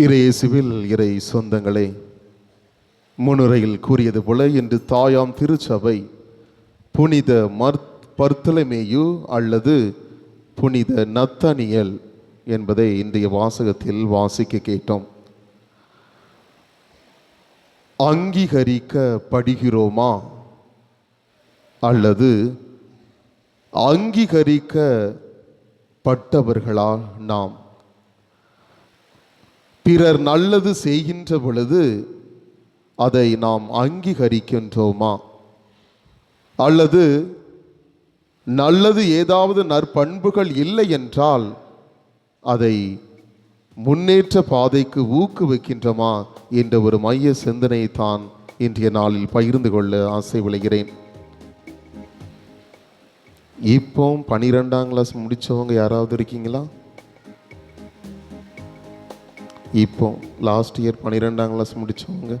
இறையேசுவில் இறை சொந்தங்களே முன்னுரையில் கூறியது போல இன்று தாயாம் திருச்சபை புனித மர் பர்த்தலமேயு அல்லது புனித நத்தனியல் என்பதை இன்றைய வாசகத்தில் வாசிக்க கேட்டோம். அங்கீகரிக்கப்படுகிறோமா அல்லது அங்கீகரிக்கப்பட்டவர்களா நாம்? பிறர் நல்லது செய்கின்ற பொழுது அதை நாம் அங்கீகரிக்கின்றோமா? அல்லது நல்லது ஏதாவது நற்பண்புகள் இல்லை என்றால் அதை முன்னேற்ற பாதைக்கு ஊக்குவிக்கின்றோமா என்ற ஒரு மைய சிந்தனை தான் இன்றைய நாளில் பகிர்ந்து கொள்ள ஆசை விளைகிறேன். இப்போ பனிரெண்டாம் கிளாஸ் முடித்தவங்க யாராவது இருக்கீங்களா? இப்போ லாஸ்ட் இயர் பன்னிரெண்டாம் கிளாஸ் முடிச்சவங்க.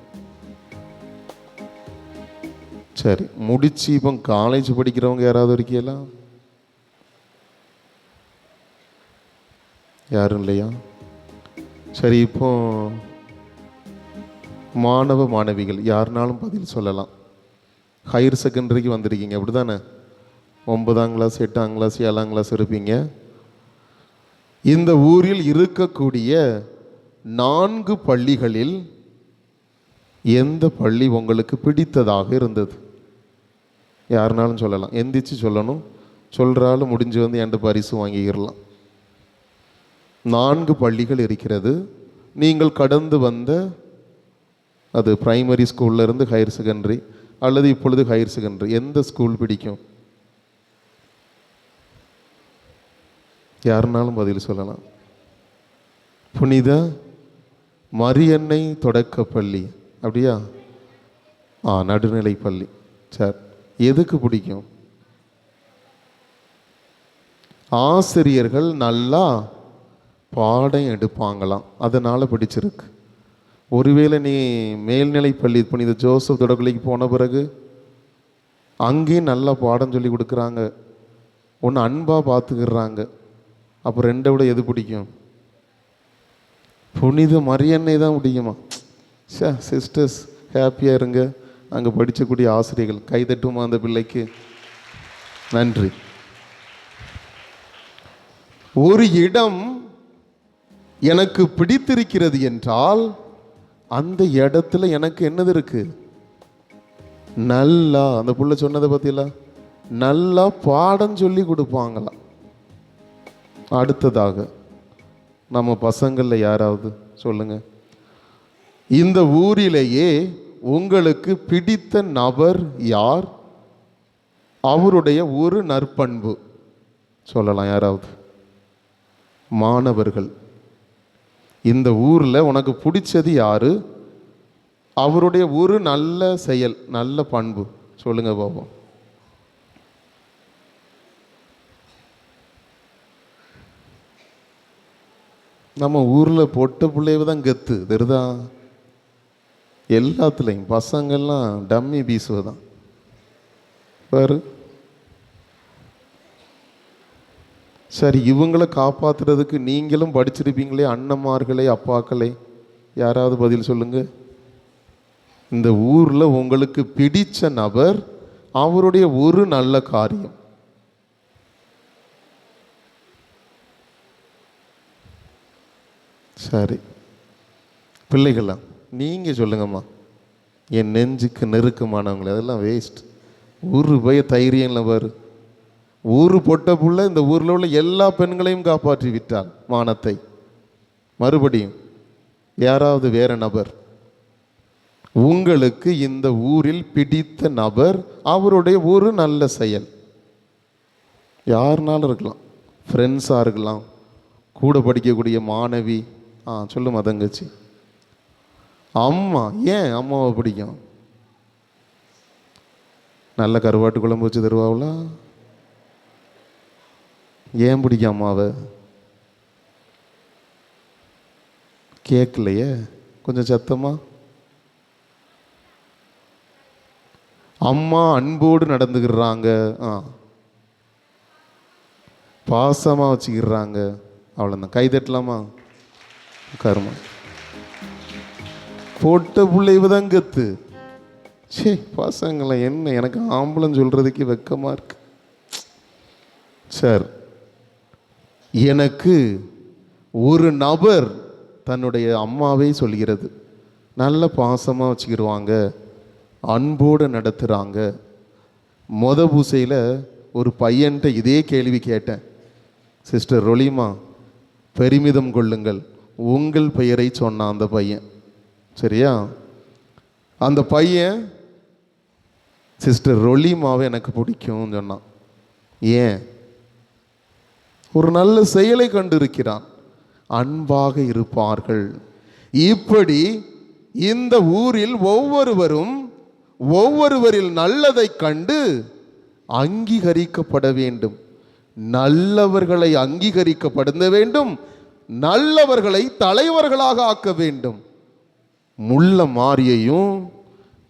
சரி முடிச்சு இப்போ காலேஜ் படிக்கிறவங்க யாராவது இருக்கீங்களா? யாரும் இல்லையா? சரி இப்போ மாணவ மாணவிகள் யாருனாலும் பதில் சொல்லலாம். ஹையர் செகண்டரிக்கு வந்திருக்கீங்க அப்படி தானே ஒன்பதாம் கிளாஸ் எட்டாம் கிளாஸ் ஏழாம் கிளாஸ் இருப்பீங்க. இந்த ஊரில் இருக்கக்கூடிய நான்கு பள்ளிகளில் எந்த பள்ளி உங்களுக்கு பிடித்ததாக இருந்தது? யாருனாலும் சொல்லலாம். எந்திரிச்சு சொல்லணும். சொல்கிறாலும் முடிஞ்சு வந்து என்கிட்ட பரிசு வாங்கிக்கிறலாம் நான்கு பள்ளிகள் இருக்கிறது. நீங்கள் கடந்து வந்த அது பிரைமரி ஸ்கூல்லேருந்து ஹையர் செகண்டரி அல்லது இப்பொழுது ஹையர் செகண்டரி எந்த ஸ்கூல் பிடிக்கும்? யாருனாலும் பதில் சொல்லலாம். புனித மரியன்னை தொடக்கப்பள்ளி அப்படியா? ஆ நடுநிலை பள்ளி. சார் எதுக்கு பிடிக்கும்? ஆசிரியர்கள் நல்லா பாடம் எடுப்பாங்களாம். அதனால் பிடிச்சிருக்கு. ஒருவேளை நீ மேல்நிலை பள்ளி புனித ஜோசப் தொடக்கலைக்கு போன பிறகு அங்கேயும் நல்லா பாடம் சொல்லி கொடுக்குறாங்க. ஒன்று அன்பாக பார்த்துக்கிறாங்க அப்போ ரெண்டை விட எது பிடிக்கும்? புனித மரியன்னை தான் பிடிக்குமா? சே சிஸ்டர்ஸ் ஹாப்பியாக இருங்க. அங்கே படிக்கக்கூடிய ஆசிரியர்கள் கைதட்டுமா அந்த பிள்ளைக்கு? நன்றி. ஒரு இடம் எனக்கு பிடித்திருக்கிறது என்றால் அந்த இடத்துல எனக்கு என்னது இருக்கு? நல்லா அந்த புள்ள சொன்னதை பத்தியில நல்லா பாடம் சொல்லி கொடுப்பாங்களாம். அடுத்ததாக நம்ம பசங்களில் யாராவது? சொல்லுங்கள் இந்த ஊரிலேயே உங்களுக்கு பிடித்த நபர் யார்? அவருடைய ஒரு நற்பண்பு. சொல்லலாம் யாராவது? மாணவர்கள். இந்த ஊரில் உனக்கு பிடிச்சது யார்? அவருடைய ஒரு நல்ல செயல் நல்ல பண்பு. சொல்லுங்கள் பாப்போம் நம்ம ஊரில் பொட்ட பிள்ளைவ தான் கெத்து தெரியுதா? எல்லாத்துலேயும் பசங்கள்லாம் டம்மி பீஸுவ தான். பாரு. சரி இவங்களை காப்பாத்துறதுக்கு நீங்களும் படிச்சிருப்பீங்களே அண்ணன்மார்களே அப்பாக்களே. யாராவது பதில் சொல்லுங்க. இந்த ஊரில் உங்களுக்கு பிடித்த நபர் அவருடைய ஒரு நல்ல காரியம். சரி. பிள்ளைகளா நீங்கள் சொல்லுங்கம்மா. என் நெஞ்சுக்கு நெருக்கமானவங்களே அதெல்லாம் வேஸ்ட் ஊர் போய் தைரியம்ல பாரு. ஊர் பொட்ட புள்ள இந்த ஊரில் உள்ள எல்லா பெண்களையும் காப்பாற்றி விட்டாள் மானத்தை மறுபடியும் யாராவது வேற நபர். உங்களுக்கு இந்த ஊரில் பிடித்த நபர் அவருடைய ஒரு நல்ல செயல். யாருனாலும் இருக்கலாம். ஃப்ரெண்ட்ஸாக இருக்கலாம். கூட படிக்கக்கூடிய மாணவி ஆ சொல்லுமா தங்கச்சி அம்மா ஏன் அம்மாவை பிடிக்கும்? நல்ல கருவாட்டு குழம்பு வச்சு தருவாவில்? ஏன் பிடிக்கும் அம்மாவை? கேட்கலையே கொஞ்சம் சத்தமா? அம்மா அன்போடு நடந்துக்கிறாங்க ஆ. பாசமாக வச்சுக்கிறாங்க. அவ்வளோதான் கை தட்டலாமா? உட்காருமா போட்ட பிள்ளை விதங்கத்து. சே பசங்களை என்ன? எனக்கு ஆம்பளம் சொல்கிறதுக்கு வெக்கமாக இருக்கு. சார் எனக்கு ஒரு நபர் தன்னுடைய அம்மாவே சொல்கிறது. நல்ல பாசமாக வச்சுக்கிடுவாங்க அன்போடு நடத்துகிறாங்க மொத பூசையில் ஒரு பையன்கிட்ட இதே கேள்வி கேட்டேன். சிஸ்டர் ரொலிமா பெருமிதம் கொள்ளுங்கள். உங்கள் பெயரை சொன்னான் அந்த பையன். சரியா? அந்த பையன் சிஸ்டர் ரொலிமாவை எனக்கு பிடிக்கும்னு சொன்னான். ஏன்? ஒரு நல்ல செயலை கண்டிருக்கிறான். அன்பாக இருப்பார்கள். இப்படி இந்த ஊரில் ஒவ்வொருவரும் ஒவ்வொருவரில் நல்லதை கண்டு அங்கீகரிக்கப்பட வேண்டும். நல்லவர்களை அங்கீகரிக்கப்படுத்த வேண்டும். நல்லவர்களை தலைவர்களாக ஆக்க வேண்டும். முள்ள மாரியையும்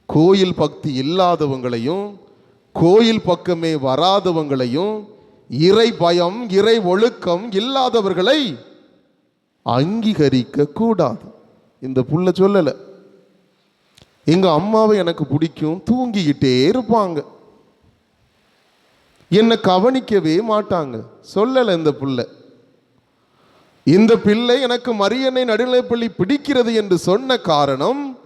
கோயில் பக்தி இல்லாதவங்களையும் கோயில் பக்கமே வராதவங்களையும் இறை பயம் இறை ஒழுக்கம் இல்லாதவர்களை அங்கீகரிக்க கூடாது. இந்த புள்ள சொல்லலை. எங்கள் அம்மாவை எனக்கு பிடிக்கும் தூங்கிக்கிட்டே இருப்பாங்க. என்னை கவனிக்கவே மாட்டாங்க. சொல்லலை இந்த புள்ள. இந்த பிள்ளை எனக்கு மரியனை நடுநிலைப்பள்ளி பிடிக்கிறது என்று சொன்ன காரணம்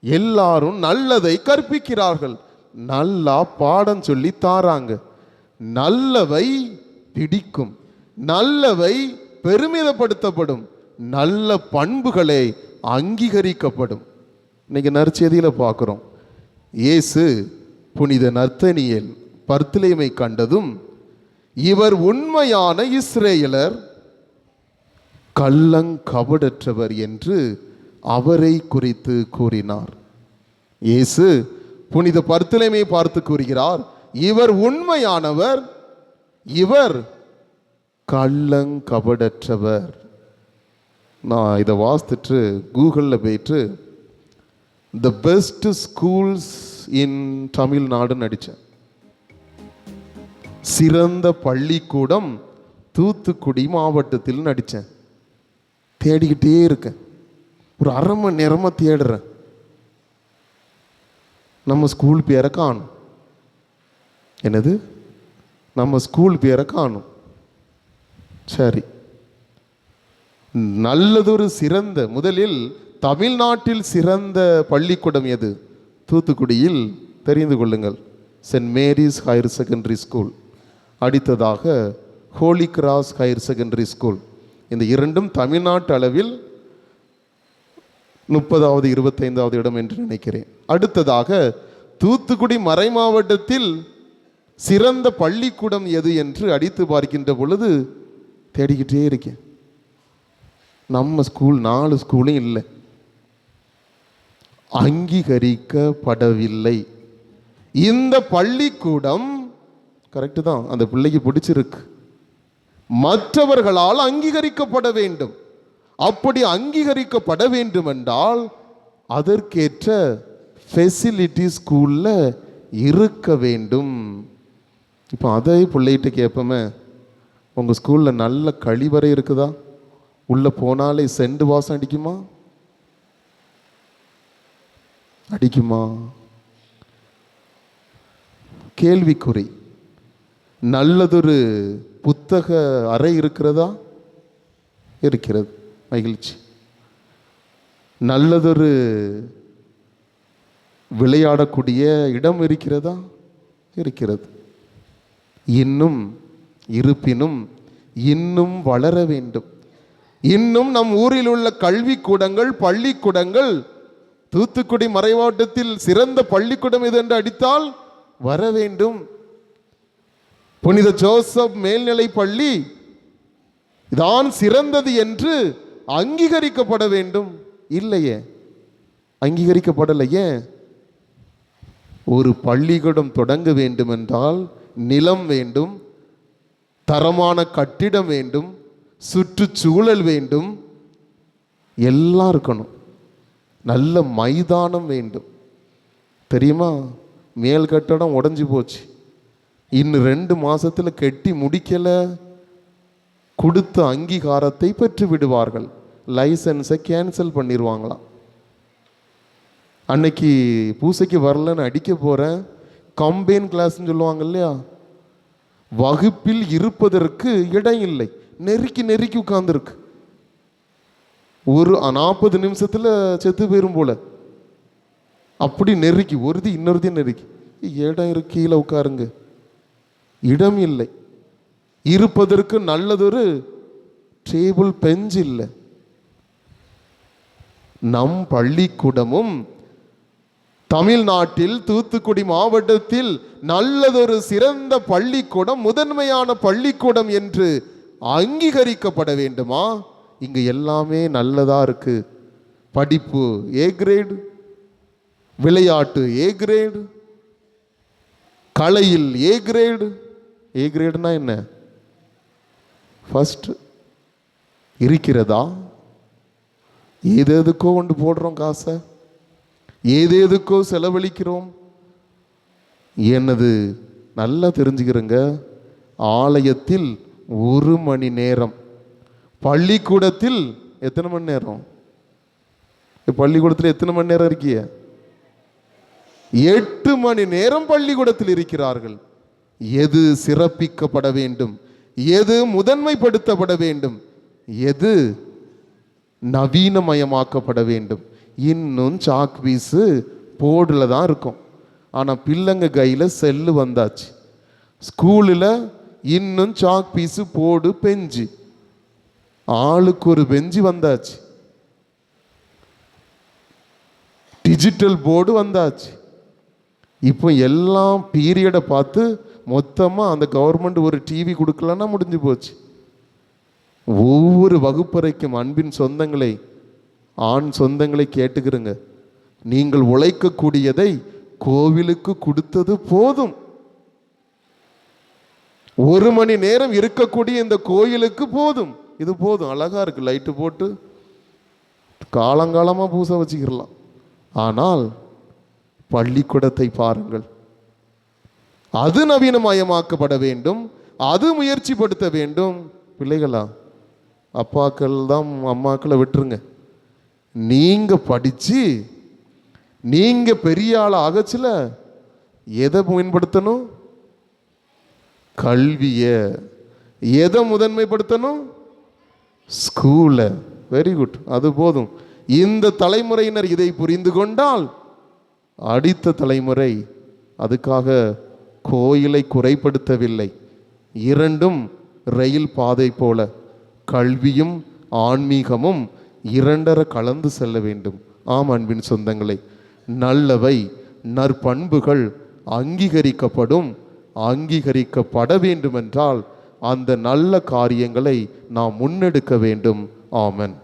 எல்லாரும் நல்லதை கற்பிக்கிறார்கள். நல்லா பாடம் சொல்லி தாராங்க. நல்லவை பிடிக்கும். நல்லவை பெருமிதப்படுத்தப்படும். நல்ல பண்புகளே அங்கீகரிக்கப்படும். இன்னைக்கு நற்செய்தியில் பார்க்குறோம். இயேசு புனித நர்த்தனியல் பர்த்திலைமை கண்டதும் இவர் உண்மையான இஸ்ரேலர் கள்ளங்கபடற்றவர் என்று அவரை குறித்து கூறினார். இயேசு புனித பர்த்திலேமை பார்த்து கூறுகிறார் இவர் உண்மையானவர் இவர் கள்ளங்கபடற்றவர். நான் இதை வாசித்துட்டு கூகுளில் போயிட்டு த பெஸ்ட் ஸ்கூல்ஸ் இன் தமிழ்நாடுன்னு அடித்தேன் சிறந்த பள்ளிக்கூடம் தூத்துக்குடி மாவட்டத்தில் நடித்தேன் தேடிக்கிட்டே இருக்கேன் ஒரு அரை மணி நேரமாக தேடுறேன் நம்ம ஸ்கூல் பேரை காணும். என்னது? நம்ம ஸ்கூல் பேரை காணும். சரி. நல்லதொரு சிறந்த முதலில் தமிழ்நாட்டில் சிறந்த பள்ளிக்கூடம் எது? தூத்துக்குடியில். தெரிந்து கொள்ளுங்கள். Saint Mary's Higher Secondary School அடுத்ததாக Holy Cross Higher Secondary School இந்த இரண்டும் தமிழ்நாட்டு அளவில் முப்பதாவது இருபத்தைந்தாவது இடம் என்று நினைக்கிறேன். அடுத்ததாக தூத்துக்குடி மறை மாவட்டத்தில் சிறந்த பள்ளிக்கூடம் எது என்று அடித்து பார்க்கின்ற பொழுது தேடிக்கிட்டே இருக்கேன். நம்ம ஸ்கூல் நாலு ஸ்கூலும் இல்லை. அங்கீகரிக்கப்படவில்லை. இந்த பள்ளிக்கூடம் கரெக்டு தான் அந்த பிள்ளைக்கு பிடிச்சிருக்கு. மற்றவர்களால் அங்கீகரிக்கப்பட வேண்டும். அப்படி அங்கீகரிக்கப்பட வேண்டும் என்றால் அதற்கேற்ற ஃபெசிலிட்டி ஸ்கூலில் இருக்க வேண்டும். இப்போ அதே பிள்ளைகிட்ட கேட்போமே உங்கள் ஸ்கூலில் நல்ல கழிவறை இருக்குதா? உள்ளே போனாலே செண்டு வாசம் அடிக்குமா? அடிக்குமா? கேள்விக்குறி. நல்லதொரு புத்தக அறை இருக்கிறதா? இருக்கிறது. மகிழ்ச்சி. நல்லதொரு விளையாடக்கூடிய இடம் இருக்கிறதா? இருக்கிறது. இன்னும் இருப்பினும் இன்னும் வளர வேண்டும். இன்னும் நம் ஊரில் உள்ள கல்விக்கூடங்கள் பள்ளிக்கூடங்கள் தூத்துக்குடி மறைமாவட்டத்தில் சிறந்த பள்ளிக்கூடம் இது என்று அடித்தால் வர வேண்டும். புனித ஜோசப் மேல்நிலை பள்ளி தான் சிறந்தது என்று அங்கீகரிக்கப்பட வேண்டும். இல்லையே. அங்கீகரிக்கப்படலையே. ஒரு பள்ளிக்கூடம் தொடங்க வேண்டும் என்றால் நிலம் வேண்டும் தரமான கட்டிடம் வேண்டும் சுற்றுச்சூழல் வேண்டும் எல்லாம் இருக்கணும். நல்ல மைதானம் வேண்டும். தெரியுமா? மேல் கட்டடம் உடஞ்சி போச்சு. இன்னும் ரெண்டு மாசத்துல கட்டி முடிக்கல. கொடுத்த அங்கீகாரத்தை பெற்று விடுவார்கள் லைசன்ஸை கேன்சல் பண்ணிடுவாங்களாம் அன்னைக்கு பூசைக்கு வரலன்னு அடிக்க போகிறேன் கம்பைன் கிளாஸ்ன்னு சொல்லுவாங்க இல்லையா? வகுப்பில் இருப்பதற்கு இடம் இல்லை. நெருக்கி நெருக்கி உட்கார்ந்துருக்கு. ஒரு நாற்பது நிமிஷத்தில் செத்து போயிரும் போல. அப்படி நெருக்கி ஒருதி இன்னொருத்தையும் நெருக்கி. இடம் இருக்கு கீழே உட்காருங்க. இடம் இல்லை. இருப்பதற்கு நல்லதொரு டேபிள் பெஞ்ச் இல்லை. நம் பள்ளிக்கூடமும் தமிழ்நாட்டில் தூத்துக்குடி மாவட்டத்தில் நல்லதொரு சிறந்த பள்ளிக்கூடம் முதன்மையான பள்ளிக்கூடம் என்று அங்கீகரிக்கப்பட வேண்டுமா? இங்கு எல்லாமே நல்லதா இருக்கு. படிப்பு ஏ கிரேடு விளையாட்டு ஏ கிரேடு கலையில் ஏ கிரேடு ஏ கிரேடுனா என்ன? ஃபஸ்ட்டு இருக்கிறதா? ஏதேதுக்கோ கொண்டு போடுறோம் காசை. ஏதேதுக்கோ செலவழிக்கிறோம். என்னது? நல்லா தெரிஞ்சுக்கிறேங்க. ஆலயத்தில் ஒரு மணி நேரம். பள்ளிக்கூடத்தில் எத்தனை மணி நேரம்? பள்ளிக்கூடத்தில் எத்தனை மணி நேரம் இருக்கிய? எட்டு மணி நேரம் பள்ளிக்கூடத்தில் இருக்கிறார்கள். எது சிறப்பிக்கப்பட வேண்டும்? எது முதன்மைப்படுத்தப்பட வேண்டும்? எது நவீனமயமாக்கப்பட வேண்டும்? இன்னும் சாக் பீஸு போர்டில் தான் இருக்கும். ஆனால் பிள்ளைங்க கையில் செல்லு வந்தாச்சு. ஸ்கூலில் இன்னும் சாக் பீஸு போர்டு பெஞ்சு. ஆளுக்கு ஒரு பெஞ்சு வந்தாச்சு. டிஜிட்டல் போர்டு வந்தாச்சு. இப்போ எல்லாம் பீரியடை பார்த்து மொத்தமாக அந்த கவர்மெண்ட் ஒரு டிவி கொடுக்கலன்னா முடிஞ்சு போச்சு. ஒவ்வொரு வகுப்பறைக்கும் அன்பின் சொந்தங்களை ஆண் சொந்தங்களை கேட்டுக்கிறங்க. நீங்கள் உழைக்கக்கூடியதை கோவிலுக்கு கொடுத்தது போதும். ஒரு மணி நேரம் இருக்கக்கூடிய இந்த கோயிலுக்கு போதும். இது போதும். அழகா இருக்கு. லைட்டு போட்டு காலங்காலமாக பூசை வச்சுக்கிடலாம். ஆனால் பள்ளிக்கூடத்தை பாருங்கள். அது நவீனமயமாக்கப்பட வேண்டும் அது முயற்சிப்படுத்த வேண்டும். பிள்ளைகளா அப்பாக்கள் தான் அம்மாக்களை விட்டுருங்க. நீங்கள் படித்து நீங்கள் பெரிய ஆள் ஆகச்சில எதை பயன்படுத்தணும் கல்வியை. எதை முதன்மைப்படுத்தணும்? ஸ்கூலை. வெரி குட் அது போதும். இந்த தலைமுறையினர் இதை புரிந்து கொண்டால் அடுத்த தலைமுறை அதுக்காக கோயிலை குறைப்படுத்தவில்லை. இரண்டும் ரயில் பாதை போல கல்வியும் ஆன்மீகமும் இரண்டர கலந்து செல்ல வேண்டும். ஆம் அன்பின் சொந்தங்களை நல்லவை நற்பண்புகள் அங்கீகரிக்கப்படும் அங்கீகரிக்கப்பட வேண்டுமென்றால் அந்த நல்ல காரியங்களை நாம் முன்னெடுக்க வேண்டும். ஆமன்.